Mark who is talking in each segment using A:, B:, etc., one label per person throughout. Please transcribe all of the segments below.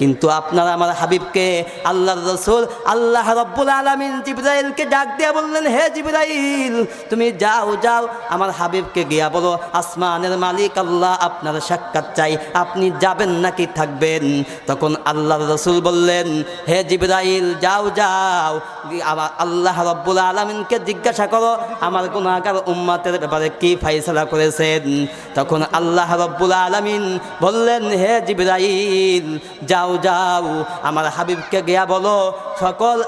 A: কিন্তু আপনারা আমার হাবিবকে আল্লাহর রসুল, আল্লাহ রব্বুল আলমিন জিব্রাইলকে ডাক দিয়া বললেন, হে জিব্রাইল, তুমি যাও যাও। আমার হাবিবকে গিয়া বলো, আসমানের মালিক আল্লাহ, আপনার সাক্ষাৎ চাই। আপনি যাবেন নাকি থাকবেন? তখন আল্লাহর রসুল বললেন, হে জিব্রাইল, যাও যাও। আবার আল্লাহ রব্বুল আলমিনকে জিজ্ঞাসা করো, আমার গুণাগার উম্মাতের ব্যাপারে কি ফাইসলা করেছেন? তখন আল্লাহ রব্বুল আলমিন বললেন, হে জিব্রাইল, যাও যাও যাও। আমার হাবিবকে গিয়া বলো, সকল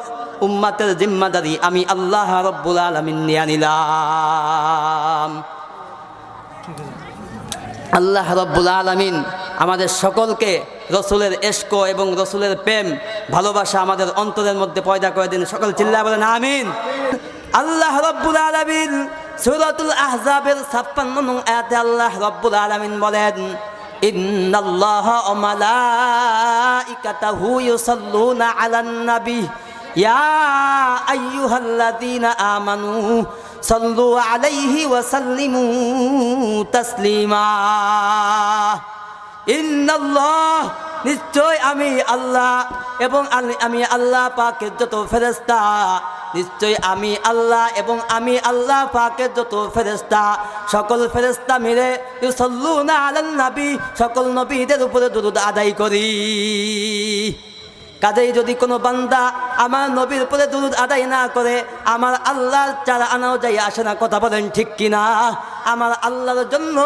A: উম্মাতের জিম্মাদারি আমি আল্লাহ রব্বুল আলমিন নিয়ে নিলাম। আল্লাহ রব্বুল আলমিন আমাদের সকলকে রসুলের এস্ক এবং রসুলের প্রেম, ভালোবাসা আমাদের অন্তরের মধ্যে পয়দা করে দিন। সকল চিল্লা বলেন, আমিন। আল্লাহ রব্বুল আলমিন সুরতুল আহজাবের ছাপ্পান্ন আয়াতে আল্লাহ রব্বুল আলমিন বলেন إن الله وملائكته يصلون على النبي يا أيها الذين آمنوا صلوا عليه وسلموا تسليما إن الله নিশ্চয় আমি আল্লাহ এবং আমি আল্লাহ পাকের যত ফেরেস্তা নিশ্চয় আমি আল্লাহ এবং আমি আল্লাহ পাকের যত ফেরেস্তা সকল ফেরেস্তা মিলে ইউসাল্লুনা আলান নবী, সকল নবীদের উপরে দুরুদ আদায় করি। কাজেই যদি কোনো বান্দা আমার নবীর উপরে দুরুদ আদায় না করে, আমার আল্লাহর চারা আনাও যাই আসে না, কথা বলেন ঠিক কিনা? আমার আল্লাহর জন্য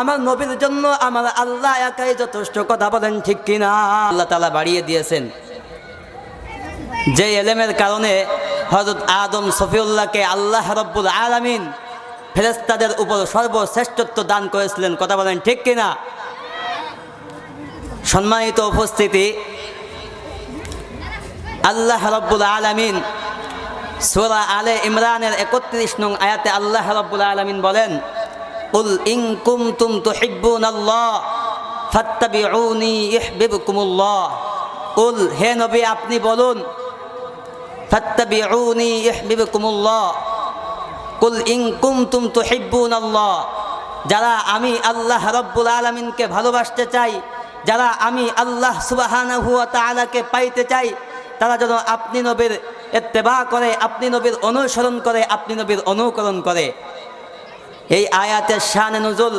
A: আমার নবীর জন্য আমার আল্লাহ একাই যথেষ্ট কথা বলেন ঠিক কিনা? আল্লাহ তালা বাড়িয়ে দিয়েছেন। যে এলেমের কারণে হজরত আদম সফিউল্লাহকে আল্লাহ রব্বুল আলামিন ফেরেস্তাদের উপর সর্বশ্রেষ্ঠত্ব দান করেছিলেন। কথা বলেন ঠিক কিনা? সম্মানিত উপস্থিতি, আল্লাহ রব্বুল আলামিন সোরা আলে ইমরানের একত্রিশ নং আয়াতে আল্লাহ রব্বুল আলামিন বলেন ইং কুম তুম তো হিব্বুন আল্লাহ ফাত্তাবিউনি ইহবিবকুমুল্লাহ উল হে নবী, আপনি বলুন, ফাত্তাবিউনি ইহবিবকুমুল্লাহ কুল ইং কুম তুম তো হিব্বুন আল্লাহ যারা আমি আল্লাহ রব্বুল আলমিনকে ভালোবাসতে চাই, যারা আমি আল্লাহ সুবাহানাহু পাইতে চাই, তারা যেন আপনি নবীর এত্তেবা করে, আপনি নবীর অনুসরণ করে, আপনি নবীর অনুকরণ করে। এই আয়াতের শানে নজুল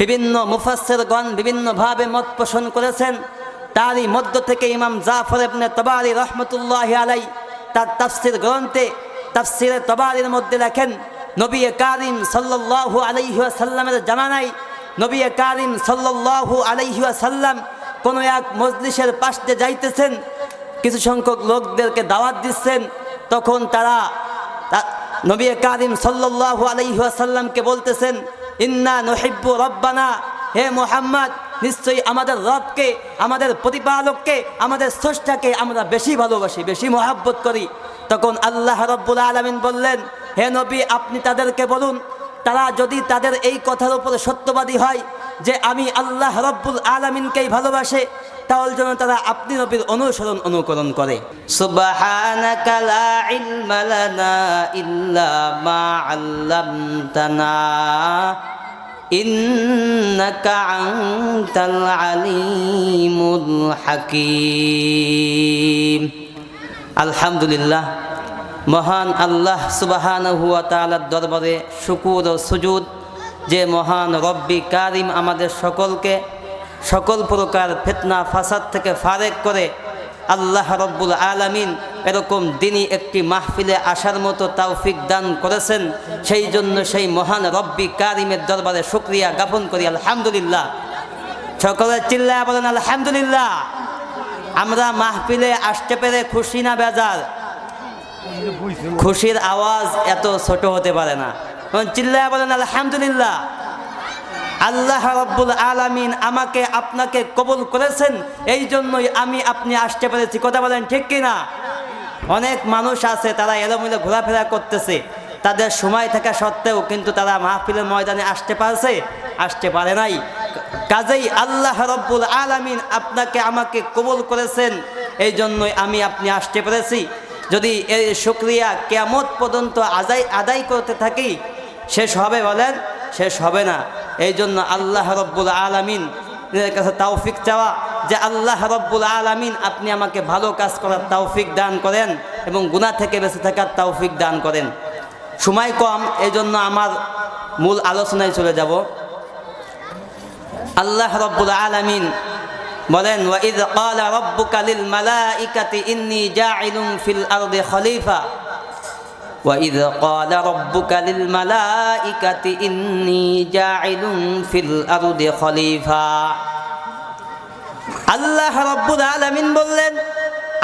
A: বিভিন্ন মুফাসসিরগণ বিভিন্নভাবে মত পোষণ করেছেন। তারই মধ্য থেকে ইমাম জাফর ইবনে তবারি রহমতুল্লাহ আলাই তার তাফসির গ্রন্থে তাফসিরে তবারির মধ্যে লেখেন, নবী কারিম সাল্লাল্লাহু আলাইহি ওয়াসাল্লামের জামানায় নবী কারিম সাল্লাল্লাহু আলাইহি ওয়াসাল্লাম কোনো এক মজলিসের পাশ দিয়ে যাইতেছেন। কিছু সংখ্যক লোকদেরকে দাওয়াত দিচ্ছেন। তখন তারা নবী কারিম সাল্লাল্লাহু আলাইহি ওয়াসাল্লামকে বলতেছেন, ইন্না নহিব্বু রব্বানা। হে মোহাম্মদ, নিশ্চয়ই আমাদের রবকে, আমাদের প্রতিপালককে, আমাদের স্রষ্টাকে আমরা বেশি ভালোবাসি, বেশি মহাব্বত করি। তখন আল্লাহ রব্বুল আলমিন বললেন, হে নবী, আপনি তাদেরকে বলুন, তারা যদি তাদের এই কথার উপরে সত্যবাদী হয় যে আমি আল্লাহ রব্বুল আলমিনকেই ভালোবাসে তাহলে যেন তারা আপনি নবীর অনুসরণ অনুকরণ করে। আলহামদুলিল্লাহ, মহান আল্লাহ সুবাহান হুয়া তালার দরবারে শুকুর ও সুজুদ যে মহান রব্বি কারিম আমাদের সকলকে সকল প্রকার ফেতনা, ফাসাদ থেকে ফারেক করে আল্লাহ রব্বুল আলামিন এরকম দিনই একটি মাহফিলে আসার মতো তৌফিক দান করেছেন। সেই জন্য সেই মহান রব্বি কারিমের দরবারে শুক্রিয়া জ্ঞাপন করি। আলহামদুলিল্লাহ। সকলের চিল্লায় বলেন, আলহামদুলিল্লাহ। আমরা মাহফিলে আসতে পেরে খুশি না বেজার? খুশির আওয়াজ এত ছোট হতে পারে না। চিল্লা বলেন, আলহামদুলিল্লাহ। আল্লাহ রব্বুল আলামিন আমাকে, আপনাকে কবুল করেছেন। এই জন্যই আমি আপনি আসতে পেরেছি। কথা বলেন ঠিক কিনা? অনেক মানুষ আছে, তারা এলোমেলো ঘোরাফেরা করতেছে। তাদের সময় থাকা সত্ত্বেও কিন্তু তারা মাহফিলের ময়দানে আসতে পারছে, আসতে পারে নাই। কাজেই আল্লাহ রব্বুল আলামিন আপনাকে আমাকে কবুল করেছেন। এই জন্যই আমি আপনি আসতে পেরেছি। যদি এই শুক্রিয়া কেমত পর্যন্ত আদায় আদায় করতে থাকি, শেষ হবে বলেন, শেষ হবে না। এই জন্য আল্লাহ রব্বুল আলমিন কাছে তাওফিক চাওয়া যে আল্লাহ রব্বুল আলামিন আপনি আমাকে ভালো কাজ করার তাওফিক দান করেন এবং গুনাহ থেকে বেঁচে থাকার তাওফিক দান করেন। সময় কম এই জন্য আমার মূল আলোচনায় চলে যাব। আল্লাহ রব্বুল আলামিন বলেন ওয়াইদ ক্বালা রাব্বুকা লিল মালাইকাতি ইন্নী জাইলুম ফিল আরদি খলিফা। وإذ قال ربك للملائكة إني جاعل في الأرض خليفة আল্লাহ রব্বুল আলামিন বললেন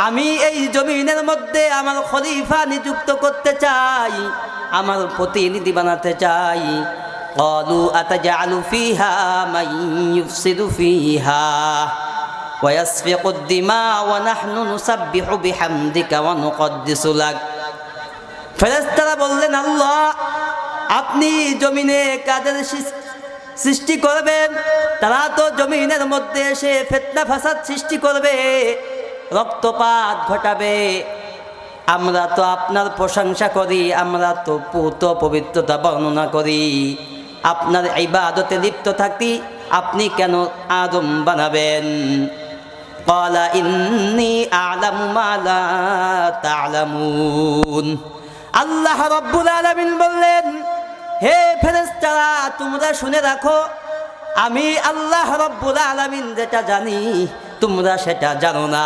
A: আমি এই জমিনের মধ্যে আমার খলিফা নিযুক্ত করতে চাই আমার প্রতিনিধি বানাতে চাই قالوا أتجعل فيها من يفسد فيها ويسفك الدماء ونحن نسبح بحمدك ونقدس لك ফেরেস্তারা বললেন আল্লাহ আপনি জমিনে কাদের সৃষ- সৃষ্টি করবেন তারা তো জমিনের মধ্যে এসে ফেতনা ফাসাদ সৃষ্টি করবে রক্তপাত ঘটাবে আমরা তো আপনার প্রশংসা করি আমরা তো পুত পবিত্রতা বর্ণনা করি আপনার ইবাদতে লিপ্ত থাকতি আপনি কেন আদম বানাবেন قال إني أعلم ما لا تعلمون আল্লাহ রব্বুল আলামিন বললেন হে ফেরেশতারা তোমরা শুনে রাখো আমি আল্লাহ রব্বুল আলামিন যেটা জানি তোমরা সেটা জানো না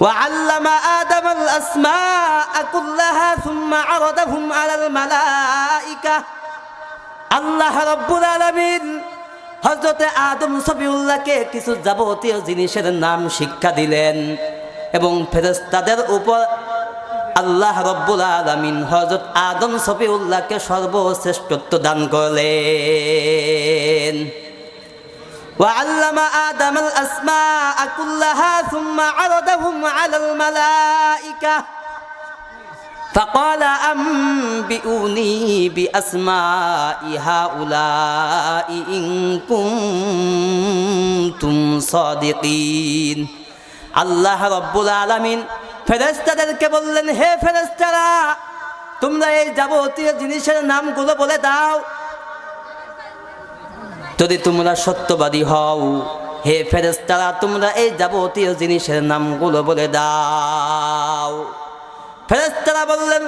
A: وعلم آدم الأسماء كلها ثم عرضهم على الملائكة আল্লাহ রব্বুল আলামিন হজরতে আদম সবিউল্লাহকে কিছু যাবতীয় জিনিসের নাম শিক্ষা দিলেন এবং ফেরেস্তাদের উপর আল্লাহ রব্বুল আলামিন হজরত আদম সফিউল্লাহকে সর্বশ্রেষ্ঠত্ব দান করলেন وعلم آدم الأسماء كلها ثم عرضهم على الملائكة فقال أنبئوني بأسماء هؤلاء إن كنتم صادقين আল্লাহ রব্বুল আলামিন ফেরেস্তাদেরকে বললেন হে ফেরেস্তারা তোমরা এই যাবতীয় জিনিসের নামগুলো বলে দাও যদি তোমরা সত্যবাদী হও হে ফেরেস্তারা তোমরা এই যাবতীয় জিনিসের নামগুলো বলে দাও ফেরেস্তারা বললেন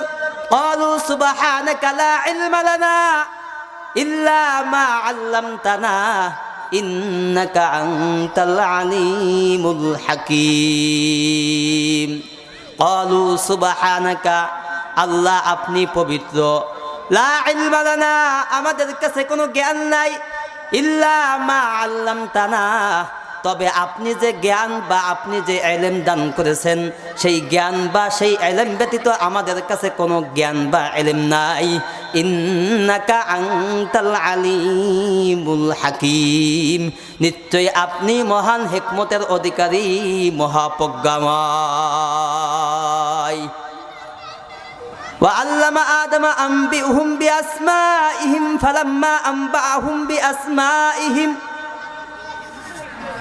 A: قالوا سبحانك لا علم لنا إلا ما علمتنا إنك أنت العليم الحكيم قالوا سبحانك আল্লাহ আপনি পবিত্র লা ইলমা লানা আমাদের কাছে কোনো জ্ঞান নাই ইল্লা মা আল্লাম তানা তবে আপনি যে জ্ঞান বা আপনি যে এলেম দান করেছেন সেই জ্ঞান বা সেই এলেম ব্যতীত আমাদের কাছে কোনো জ্ঞান বা এলেম নাই ইন্নাকা আংতাল আলিমুল হাকিম নিশ্চয়ই আপনি মহান হেকমতের অধিকারী মহাপ্রজ্ঞাময় وعلم آدم أنبئهم بأسمائهم فلما أنبأهم بأسمائهم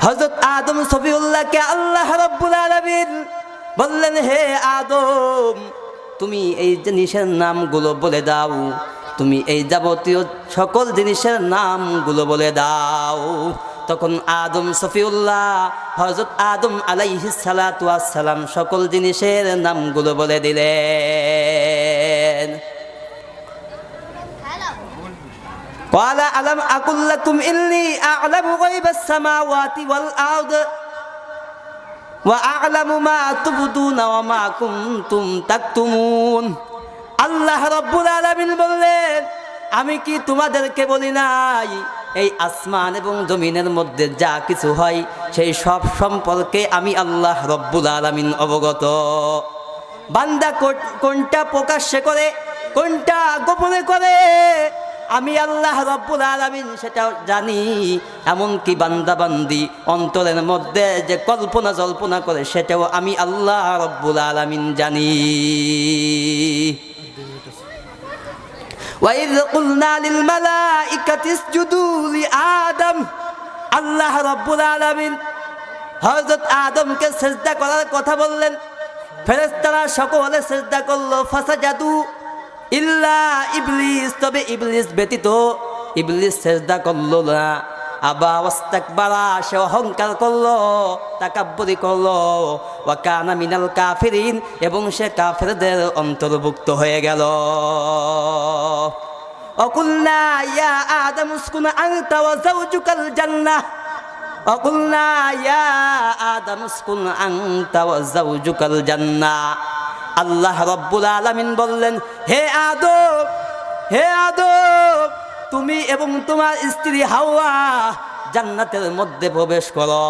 A: হজরত আদম সফিউল্লাহকে আল্লাহ রব্বুল আলামিন বললেন, হে আদম, তুমি এই জিনিসের নামগুলো বলে দাও, তুমি এই যাবতীয় সকল জিনিসের নামগুলো বলে দাও। তখন আদম সফিউল্লাহ হজরত আদম আলাইহি সালাম সকল জিনিসের নামগুলো বলে দিলেন। قال ألم أقل لكم إني أعلم غيب السماوات والأرض وأعلم ما تبدون وما كنتم تكتمون আল্লাহ রব্বুল আলামিন বললেন আমি কি তোমাদেরকে বলি নাই এই আসমান এবং জমিনের মধ্যে যা কিছু হয় সেই সব সম্পর্কে আমি আল্লাহ রব্বুল আলামিন অবগত বান্দা কোন- কোনটা প্রকাশ্যে করে কোনটা গোপনে করে আমি আল্লাহ রব্বুল আলামিন সেটা জানি এমনকি বান্দা বান্দি অন্তরের মধ্যে যে কল্পনা জল্পনা করে সেটাও আমি আল্লাহ রব্বুল আলামিন জানি وإذ قلنا للملائكة اسجدوا لآدم আল্লাহ রব্বুল আলামিন হযরত আদমকে সেজদা করার কথা বললেন ফেরেশতারা সকলে সেজদা করলো ফাসাজাদু ইল্লা ইবলিস, তবে ইবলিস ব্যতীত ইবলিস সেজদা করল না। আবা অস্তাক বাড়া সে অহংকার করল, তাকাব্বরি করল। ও কানা মিনাল কাফিরিন, এবং সে কাফেরদের অন্তর্ভুক্ত হয়ে গেল। অকুল্লা ইয়া আদম উসকুন আনতা ওয়া যাওজুকাল জান্নাহ অকুল্লা ইয়া আদম উসকুন আনতা ওয়া যাওজুকাল জান্নাহ আল্লাহ রব্বুল আলামিন বললেন হে আদম হে আদম তুমি এবং তোমার স্ত্রী হাওয়া জান্নাতের মধ্যে প্রবেশ করো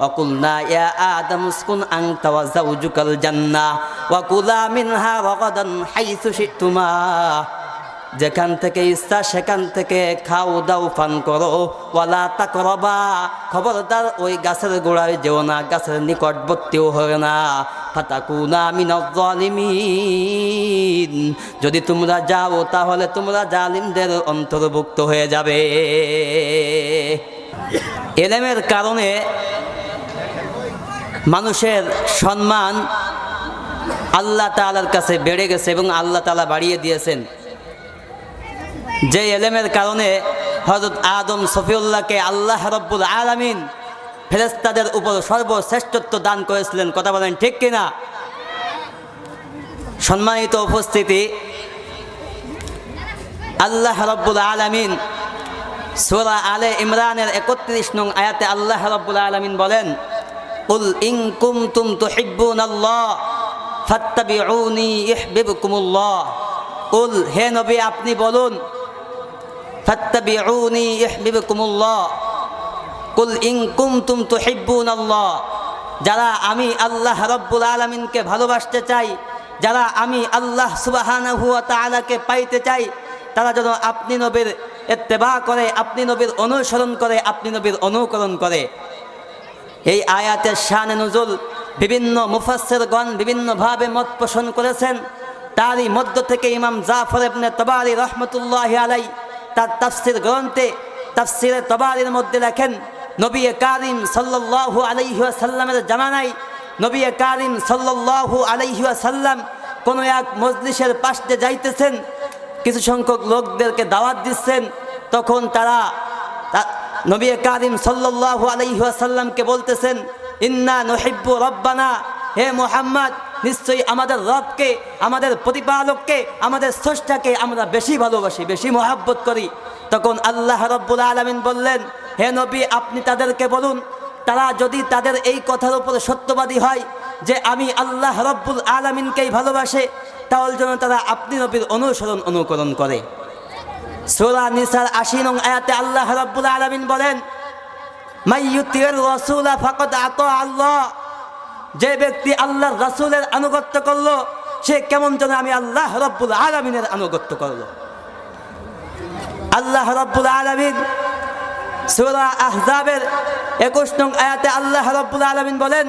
A: وقلنا يا آدم اسكن أنت وزوجك الجنة وكلا منها رغدا حيث شئتما যেখান থেকে ইচ্ছা সেখান থেকে খাও দাও, পান করো। ওয়ালা তাকরবা, খবরদার ওই গাছের গোড়ায় যেও না, গাছের নিকটবর্তীও হবে না। ফাতাকুনা মিনাজ্জালিমিন যদি তোমরা যাও তাহলে তোমরা জালিমদের অন্তর্ভুক্ত হয়ে যাবে। এলেমের কারণে মানুষের সম্মান আল্লাহ তালার কাছে বেড়ে গেছে এবং আল্লাহ তালা বাড়িয়ে দিয়েছেন। যে এলেমের কারণে হজরত আদম সফিউল্লাহকে আল্লাহ রব্বুল আলামিন ফেরেস্তাদের উপর সর্বশ্রেষ্ঠত্ব দান করেছিলেন। কথা বলেন ঠিক কিনা? সম্মানিত উপস্থিতি, আল্লাহ রব্বুল আলামিন সোরা আলে ইমরানের একত্রিশ নং আয়াতে আল্লাহ রব্বুল আলামিন বলেন, উল ইং কুম তুম তো হিব্বুন আল্লাহ ফাত্তাবিউনি উল, হে নবী, আপনি বলুন ফাত্তাবিউনি ইহবিবকুমুল্লাহ কুল ইন কুমতুম তুহিব্বুনাল্লাহ। যারা আমি আল্লাহ রব্বুল আলামিনকে ভালোবাসতে চাই, যারা আমি আল্লাহ সুবহানাহু ওয়া তাআলাকে পাইতে চাই, তারা যেন আপনি নবীর ইত্তেবা করে, আপনি নবীর অনুসরণ করে, আপনি নবীর অনুকরণ করে। এই আয়াতের শানে নজুল বিভিন্ন মুফাসসিরগণ বিভিন্নভাবে মত পোষণ করেছেন। তারই মধ্য থেকে ইমাম জাফর ইবনে তবারি রহমতুল্লাহ আলাই তার তাফসির গ্রন্থে, তাফসিরে তবারির মধ্যে লেখেন, নবী কারিম সাল্লাল্লাহু আলাইহি ওয়াসাল্লামের জামানায় নবী কারিম সাল্লাল্লাহু আলাইহি ওয়াসাল্লাম কোনো এক মজলিসের পাশে যাইতেছেন, কিছু সংখ্যক লোকদেরকে দাওয়াত দিচ্ছেন, তখন তারা নবী কারিম সাল্লাল্লাহু আলাইহি ওয়াসাল্লামকে বলতেছেন, ইন্না নহিব্বু রব্বানা, হে মোহাম্মদ নিশ্চয়ই আমাদের রবকে, আমাদের প্রতিপালককে, আমাদের স্রষ্টাকে আমরা বেশি ভালোবাসি, বেশি মহাব্বত করি। তখন আল্লাহ রব্বুল আলমিন বললেন, হে নবী, আপনি তাদেরকে বলুন, তারা যদি তাদের এই কথার উপরে সত্যবাদী হয়, যে আমি আল্লাহ রব্বুল আলমিনকেই ভালোবাসে, তাহলে যেন তারা আপনি নবীর অনুসরণ, অনুকরণ করে। সোরা নিসার আশি নং আয়াতে আল্লাহ রব্বুল আলমিন বলেন মাইয়ুতির রসুলা ফাকত আত আল্লাহ। যে ব্যক্তি আল্লাহর রাসূলের আনুগত্য করল, সে কেমন যেন আমি আল্লাহ রব্বুল আলমিনের আনুগত্য করল। আল্লাহ রব্বুল আলমিন সুরা আহজাবের একুশ নং আয়াতে আল্লাহ রব্বুল আলমিন বলেন,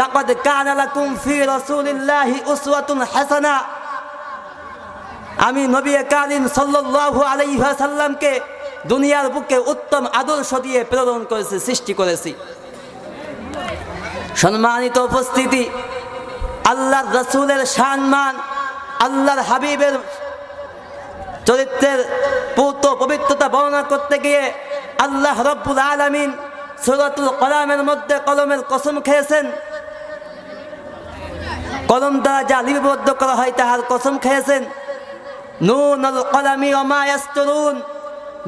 A: লাকাদ কানা লাকুম ফি রাসূলিল্লাহি উসওয়াতুন হাসানা। আমি নবী কারিম সাল্লাল্লাহু আলাইহি সাল্লামকে দুনিয়ার বুকে উত্তম আদর্শ দিয়ে প্রেরণ করেছি, সৃষ্টি করেছি। সম্মানিত উপস্থিতি, আল্লাহর রসুলের সম্মান, আল্লাহর হাবিবের চরিত্রের পূত পবিত্রতা বর্ণনা করতে গিয়ে আল্লাহ রব্বুল আলমিন সুরাতুল কলামের মধ্যে কলমের কসম খেয়েছেন। কলম দ্বারা যা লিপিবদ্ধ করা হয় তাহার কসম খেয়েছেন। নুন আল কলামি ওমা ইয়াসতুরুন,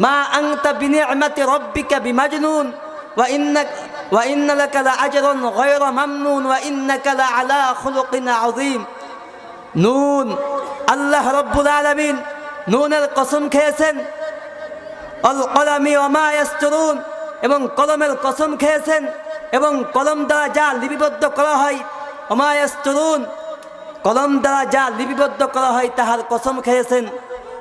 A: মা আনতা বিনিআমাতি রাব্বিকা বিমাজনুন, ওয়া ইন্নাক লাআজরান গায়রা মামনুন ওয়া ইন্নাকা লাআলা খুলুকিন আযীম। নুন, আল্লাহ রব্বুল আলামিন নুনের কসম খেয়েছেন। অল কলামি ওমা ইয়াসতুরুন, এবং কলমের কসম খেয়েছেন, এবং কলম দ্বারা যা লিপিবদ্ধ করা হয় ওমা ইয়াসতুরুন, কলম দ্বারা যা লিপিবদ্ধ করা হয়, তাহার কসম খেয়েছেন।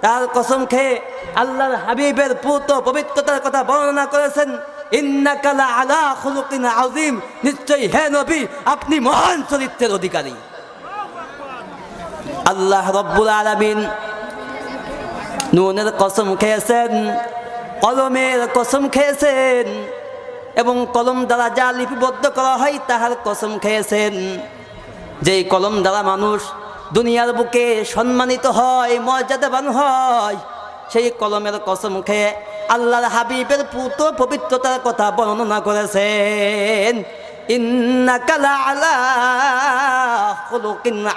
A: তার কসম খেয়ে আল্লাহর হাবিবের পুত পবিত্রতার কথা বর্ণনা করেছেন। ইন্নাকালা আলা খুলুকিন আযীম। নিশ্চয়ই হে আপনি মহান চরিত্রের অধিকারী। আল্লাহ রব্বুল আলামিন নুনের কসম খেয়েছেন, কলমের কসম খেয়েছেন, এবং কলম দ্বারা যা লিপিবদ্ধ করা হয় তাহার কসম খেয়েছেন। যেই কলম দ্বারা মানুষ দুনিয়ার বুকে সম্মানিত হয়, মর্যাদাবান হয়, সেই কলমের কসম খেয়ে আল্লাহর হাবিবের পুত পবিত্রতার কথা বর্ণনা করেছেন।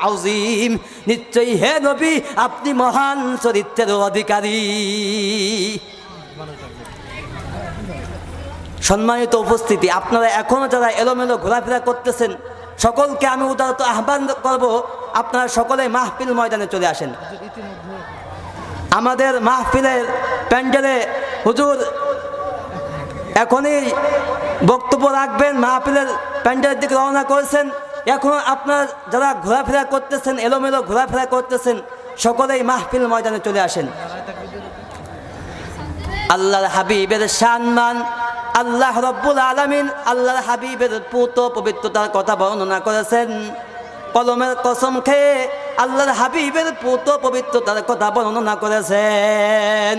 A: আযীম। নিশ্চয়ই হে নবী, আপনি মহান চরিত্রের অধিকারী। সম্মানিত উপস্থিতি, আপনারা এখনও যারা এলোমেলো ঘোরাফেরা করতেছেন, সকলকে আমি উদারত আহ্বান করব, আপনারা সকলে মাহফিল ময়দানে চলে আসেন। আমাদের মাহফিলের প্যান্ডেলে হুজুর, এখনই বক্তব্য রাখবেন, মাহফিলের প্যান্ডেলের দিকে রওনা করেছেন। এখন আপনার যারা ঘোরাফেরা করতেছেন, এলোমেলো ঘোরাফেরা করতেছেন, সকলেই মাহফিল ময়দানে চলে আসেন। আল্লাহর হাবিবের সম্মান আল্লাহ রব্বুল আলমিন আল্লাহর হাবিবের পুত পবিত্রতার কথা বর্ণনা করেছেন। কলমের কসম খেয়ে আল্লাহর হাবিবের পুত পবিত্রতার কথা বর্ণনা করেছেন।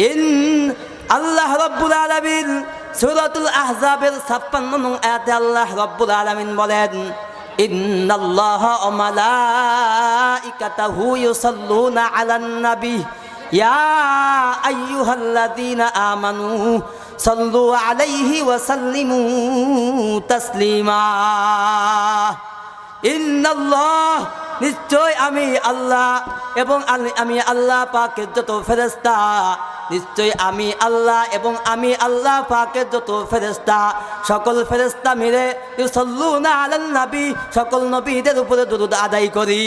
A: ইন আল্লাহ রব্বুল আলমিন সুরাতুল আহজাবের ছাপ্পান্ন নং আয়াতে আল্লাহ রব্বুল আলমিন বলেন ইন্নাল্লাহ ওয়া মালাইকাতাহু ইউসাল্লুনা আলান নবী يا أيها الذين آمنوا صلوا عليه وسلموا تسليما إن الله নিশ্চয় আমি আল্লাহ এবং আল- আমি আল্লাহ পাকের যত ফেরেস্তা নিশ্চয় আমি আল্লাহ এবং আমি আল্লাহ পাকের যত ফেরেস্তা সকল ফেরেস্তা মিলে ইউসাল্লুনা আলান নবী, সকল নবীদের উপরে দুরুদ আদায় করি।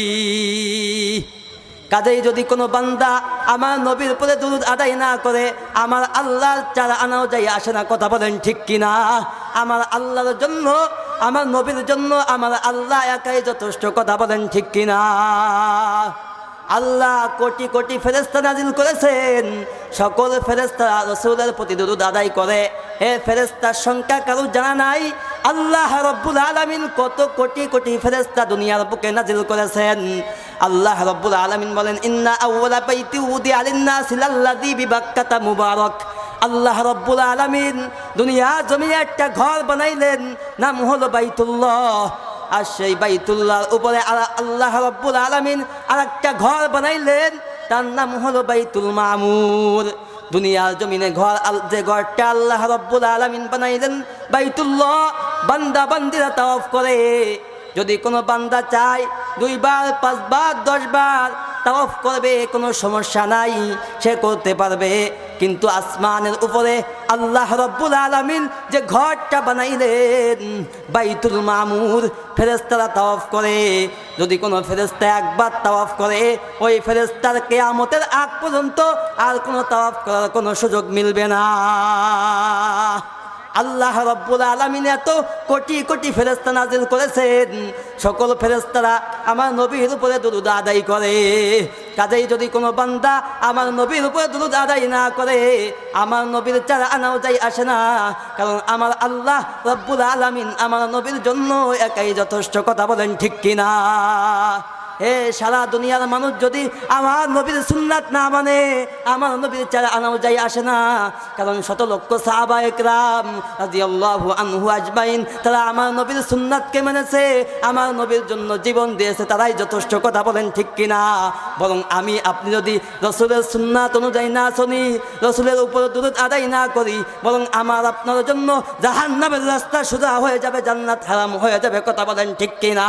A: কাজেই যদি কোনো বান্দা আমার নবীর উপরে দুরুদ আদায় না করে, আমার আল্লাহর চারা আনাও যাই আসে না, কথা বলেন ঠিক কিনা? আমার আল্লাহর জন্য, আমার নবীর জন্য আমার আল্লাহ একাই যথেষ্ট, কথা বলেন ঠিক কিনা? আল্লাহ কোটি কোটি ফেরেস্তা নাজিল করেছেন। সকল ফেরেস্তা রসুলের প্রতি দুরুদ আদায় করে। হে ফেরেস্তার সংখ্যা কারও জানা নাই? আল্লাহ রব্বুল আলমিন কত কোটি কোটি ফেরেস্তা দুনিয়ার বুকে নাজিল করেছেন। আল্লাহ রব্বুল আলমিন বলেন, ইন্না আউ্লা বাইতি উদি আলিন্না সিলাল্লাদি বিবাক্কাতা মুবারক। আল্লাহ রব্বুল আলমিন দুনিয়া জমি একটা ঘর বানাইলেন। নাম হলো বাইতুল্লাহ। আর সেই বাইতুল্লাহর উপরে আল্লাহ রব্বুল আলমিন আর একটা ঘর বানাইলেন। তার নাম হলো বাইতুল মামুর। দুনিয়ার জমিনে ঘর যে ঘরটা আল্লাহ রব্বুল আলমিন বানাইলেন, বাইতুল্লাহ, বান্দা বান্দিরা তফ করে। যদি কোনো বান্দা চায় দুইবার, পাঁচবার, দশবার তাওয়াফ করবে, কোনো সমস্যা নাই, সে করতে পারবে। কিন্তু আসমানের উপরে আল্লাহ রব্বুল আলমিন যে ঘরটা বানাইলেন, বাইতুল মামুর ফেরেস্তারা তাওয়াফ করে। যদি কোনো ফেরেস্তা একবার তাওয়াফ করে, ওই ফেরেস্তার কেয়ামতের আগ পর্যন্ত আর কোনো তাওয়াফ করার কোনো সুযোগ মিলবে না। আল্লাহ রব্বুল আলমিন এত কোটি কোটি ফেরেস্তা নাজিল করেছেন। সকল ফেরেস্তারা আমার নবীর উপরে দুরুদ আদায় করে। কাজেই যদি কোনো বান্দা আমার নবীর উপরে দুরুদ আদায় না করে, আমার নবীর চারা আনাও যাই আসে না। কারণ আমার আল্লাহ রব্বুল আলমিন আমার নবীর জন্য একাই যথেষ্ট কথা বলেন ঠিক কিনা? হে সারা দুনিয়ার মানুষ, যদি আমার নবীর সুন্নাত না মানে আমার নবীর চারা আনাও যাই আসে না। কারণ শত লক্ষ সাহাবা একরাম রাদিয়াল্লাহু আনহু আজমাইন, তারা আমার নবীর সুন্নাতকে মেনেছে, আমার নবীর জন্য জীবন দিয়েছে, তারাই যথেষ্ট কথা বলেন ঠিক কিনা? বরং আমি, আপনি যদি রসুলের সুন্নাত অনুযায়ী না শুনি রসুলের উপর দূরত আদায় না করি, বরং আমার আপনার জন্য জাহান্নামের রাস্তা সোজা হয়ে যাবে, জান্নাত হারাম হয়ে যাবে, কথা বলেন ঠিক কিনা?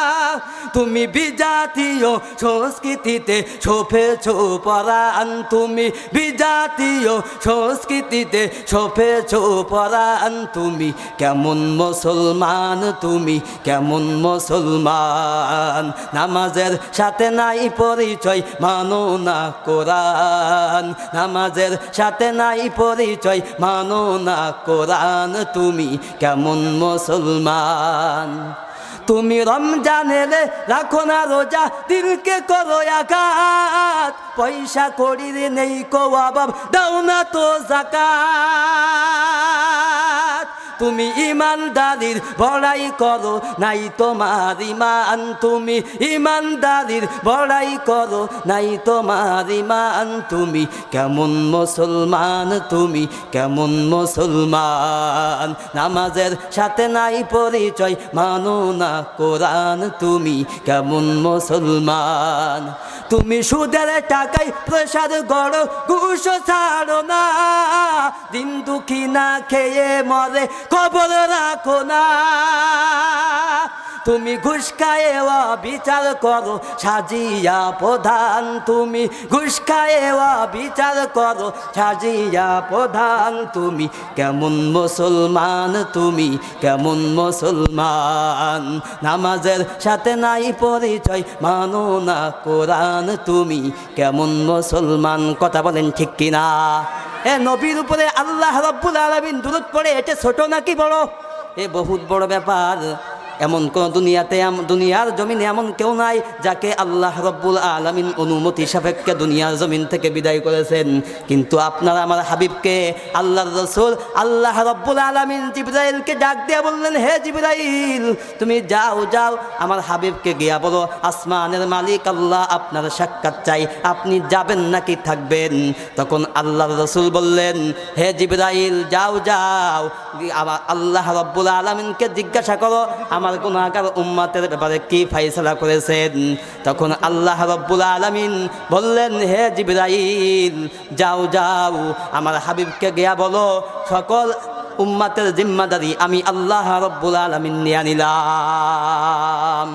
A: তুমি বিজাতীয় সংস্কৃতিতে ছোপেছ পরাণ। তুমি বিজাতীয় সংস্কৃতিতে ছোপেছ পরাণ। তুমি কেমন মুসলমান? তুমি কেমন মুসলমান? নামাজের সাথে নাই পরিচয়, মানো না কোরআন। নামাজের সাথে নাই পরিচয়, মানো না কোরআন। তুমি কেমন মুসলমান? তুমি রমজানের রাখো না রোজা দিলকে করো আঘাত। পয়সা করির নেই কো অভাব দাও না তো জাকাত। তুমি ইমানদারির বড়াই করো, নাই তোমার ইমান। তুমি ইমানদারির বড়াই করো, নাই তোমার ইমান। তুমি কেমন মুসলমান, তুমি কেমন মুসলমান। নামাজের সাথে নাই পরিচয়, মানো না কোরআন। তুমি কেমন মুসলমান। তুমি সুদের টাকায় প্রসাদ গড়, ঘুষ ছাড়ো না। দিন দুঃখী না খেয়ে মরে খবর রাখো না। তুমি ঘুষ খায়েওয়া বিচার করো, সাজিয়া প্রধান তুমি। ঘুষ খায়েওয়া বিচার করো, সাজিয়া প্রধান তুমি। কেমন মুসলমান তুমি, কেমন মুসলমান। নামাজের সাথে নাই পরিচয়, মানো না কোরআন তুমি। কেমন মুসলমান, কথা বলেন ঠিক কিনা? এ নবীর উপরে আল্লাহ রব্বুল আলমিন দূরত পড়ে, এটা ছোট নাকি বড়? এ বহুত বড় ব্যাপার। এমন কোন দুনিয়াতে দুনিয়ার জমিনে এমন কেউ নাই যাকে আল্লাহ রব্বুল আলমিন অনুমতি সাপেক্ষে দুনিয়ার জমিন থেকে বিদায় করেছেন। কিন্তু আপনারা আমার হাবিবকে, আল্লাহর রসুল, আল্লাহ রব্বুল আলমিন জিব্রাইলকে ডাক দিয়ে বললেন, হে জিব্রাইল, তুমি যাও যাও, আমার হাবিবকে গিয়া বলো, আসমানের মালিক আল্লাহ আপনার সাক্ষাৎ চাই, আপনি যাবেন নাকি থাকবেন? তখন আল্লাহর রসুল বললেন, হে জিব্রাইল, যাও যাও আল্লাহ রব্বুল আলমিনকে জিজ্ঞাসা করো, আমার গুণাগার উম্মাতের ব্যাপারে কি ফাইসলা করেছেন? তখন আল্লাহ রব্বুল আলমিন বললেন, হে জিব্রাইল, যাও যাও, আমার হাবিবকে গিয়া বলো, সকল উম্মাতের জিম্মাদারি আমি আল্লাহ রব্বুল আলমিন নিয়ে নিলাম।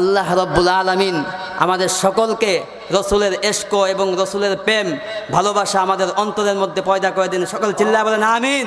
A: আল্লাহ রব্বুল আলমিন আমাদের সকলকে রসুলের এস্ক এবং রসুলের প্রেম, ভালোবাসা আমাদের অন্তরের মধ্যে পয়দা করে দিন। সকল চিল্লা বলেন, আমিন।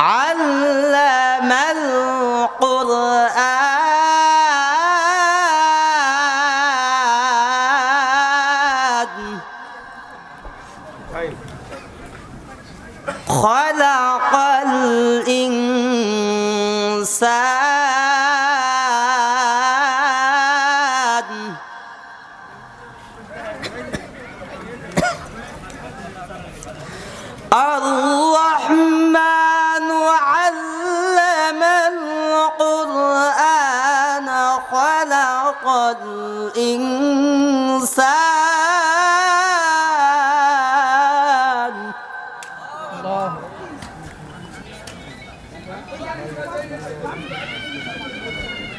A: علم القرآن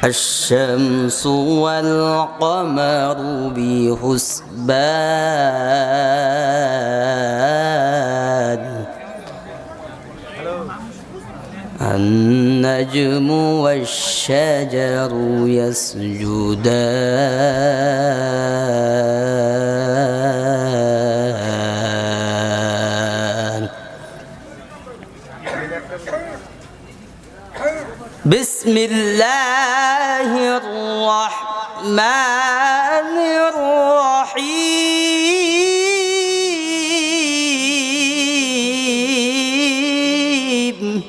A: الشمس والقمر بحسبان. النجم والشجر يسجدان. بسم الله الرحمن الرحيم.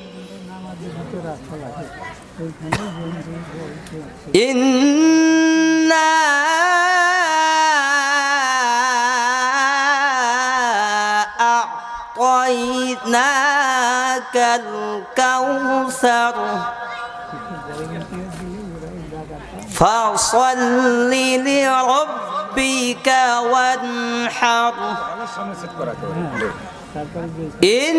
A: إنا أعطيناك الكوثر فصل لربك وانحر. إن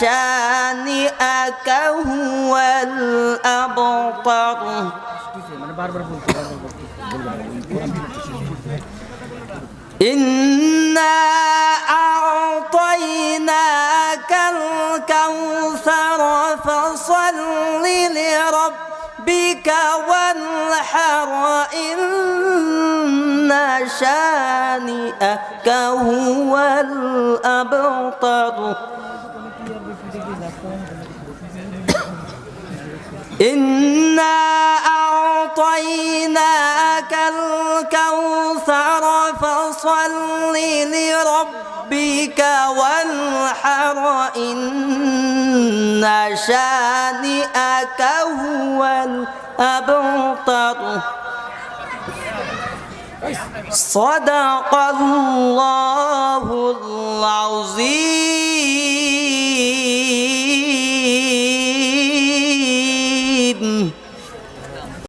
A: شانئك هو الأبطر. إنا أعطيناك الكوثر فصل لربك وانحر إن شانئك هو الأبطر إنا أعطيناك الكوثر فصل لربك وانحر إن شانئك هو الأبطر صدق الله العظيم.